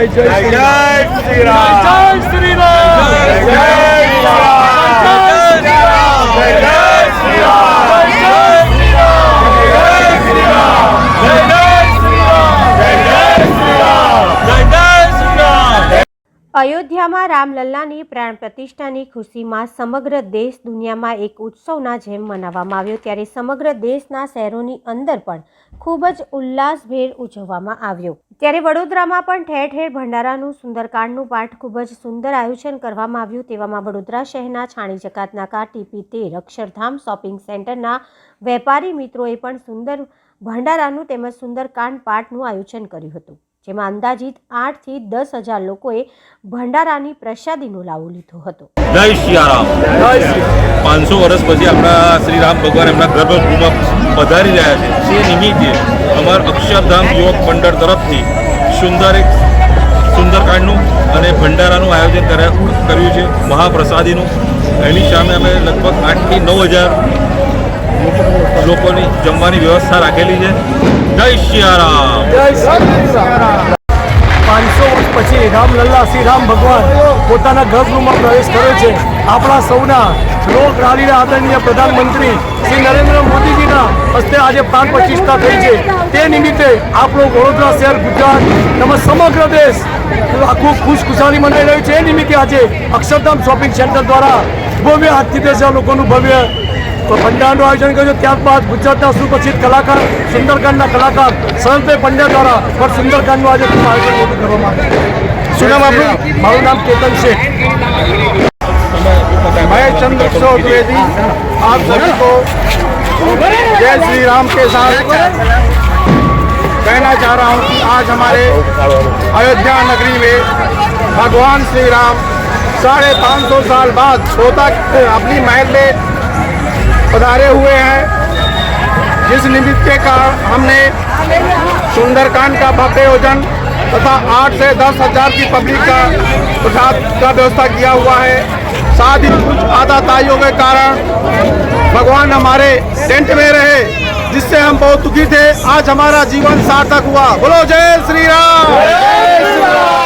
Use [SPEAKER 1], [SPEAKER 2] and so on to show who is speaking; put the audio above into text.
[SPEAKER 1] जय श्री राम
[SPEAKER 2] અયોધ્યામાં રામલલ્લાની પ્રાણ પ્રતિષ્ઠાની ખુશીમાં સમગ્ર દેશ દુનિયામાં એક ઉત્સવના જેમ મનાવવામાં આવ્યો. ત્યારે સમગ્ર દેશના શહેરોની અંદર પણ ખૂબ જ ઉલ્લાસભેર ઉજવવામાં આવ્યો. ત્યારે વડોદરામાં પણ ઠેર ઠેર ભંડારાનું, સુંદરકાંડનું પાઠ ખૂબ જ સુંદર આયોજન કરવામાં આવ્યું. તેવામાં વડોદરા શહેરના છાણી જકાતનાકા ટીપી તેર અક્ષરધામ શોપિંગ સેન્ટરના વેપારી મિત્રોએ પણ સુંદર ભંડારાનું તેમજ સુંદરકાંડ પાઠનું આયોજન કર્યું હતું. જેમાં અંદાજિત આઠથી દસ હજાર લોકોએ ભંડારાની પ્રસાદીનો લાવો લીધો હતો.
[SPEAKER 3] જય સિયારામ પાંચસો વર્ષ પછી આપણા શ્રી રામ ભગવાન એમના ગર્ભગૃહમાં પધારી રહ્યા છે. તે નિમિત્તે અમારા અક્ષરધામ યુવક મંડળ તરફથી સુંદર એક સુંદરકાંડનું અને ભંડારાનું આયોજન કર્યા કર્યું છે. મહાપ્રસાદીનું. એની સામે અમે લગભગ આઠથી નવ હજાર લોકોની જમવાની વ્યવસ્થા રાખેલી છે. જય સિયારામ
[SPEAKER 4] જય સિયારામ રામ પાંચસો વર્ષ પછી રામલલ્લા શ્રી રામ ભગવાન પોતાના ગર્ભગૃહમાં પ્રવેશ કર્યો છે. આપણા સૌના લોક રાલીના આદરણીય પ્રધાનમંત્રી શ્રી નરેન્દ્ર મોદીજીના હસ્તે આજે પ્રાણ પ્રતિષ્ઠા થઈ છે. તે નિમિત્તે આપણો વડોદરા શહેર ગુજરાત તેમજ સમગ્ર દેશ આખું ખુશખુશાલી મનાઈ રહ્યું છે. એ નિમિત્તે આજે અક્ષરધામ શોપિંગ સેન્ટર દ્વારા ભવ્ય આજથી દસ લોકોનું ભવ્ય ભંડારનું આયોજન કર્યું છે. ત્યારબાદ ગુજરાતના સુપ્રસિદ્ધ કલાકાર સુંદરકાંડના કલાકાર શરદભાઈ પંડ્યા દ્વારા પણ સુંદરકાંડનું આજે ખૂબ આયોજન મોટું કરવામાં આવ્યું શું નામ આપણું મારું નામ કેતન શેઠ
[SPEAKER 1] मैं चंद्रकिशोर द्विवेदी आप सभी को जय श्री राम के साथ कहना चाह रहा हूँ कि आज हमारे अयोध्या नगरी में भगवान श्री राम साढ़े पाँच सौ साल बाद सोता अपनी महल में पधारे हुए हैं। जिस निमित्त का हमने सुंदरकांड का भव्य आयोजन तथा आठ से दस हज़ार की पब्लिक का प्रसाद का व्यवस्था किया हुआ है। साथ ही कुछ आदाताइयों के कारण भगवान हमारे टेंट में रहे, जिससे हम बहुत दुखी थे। आज हमारा जीवन सार्थक हुआ। बोलो जय श्री राम।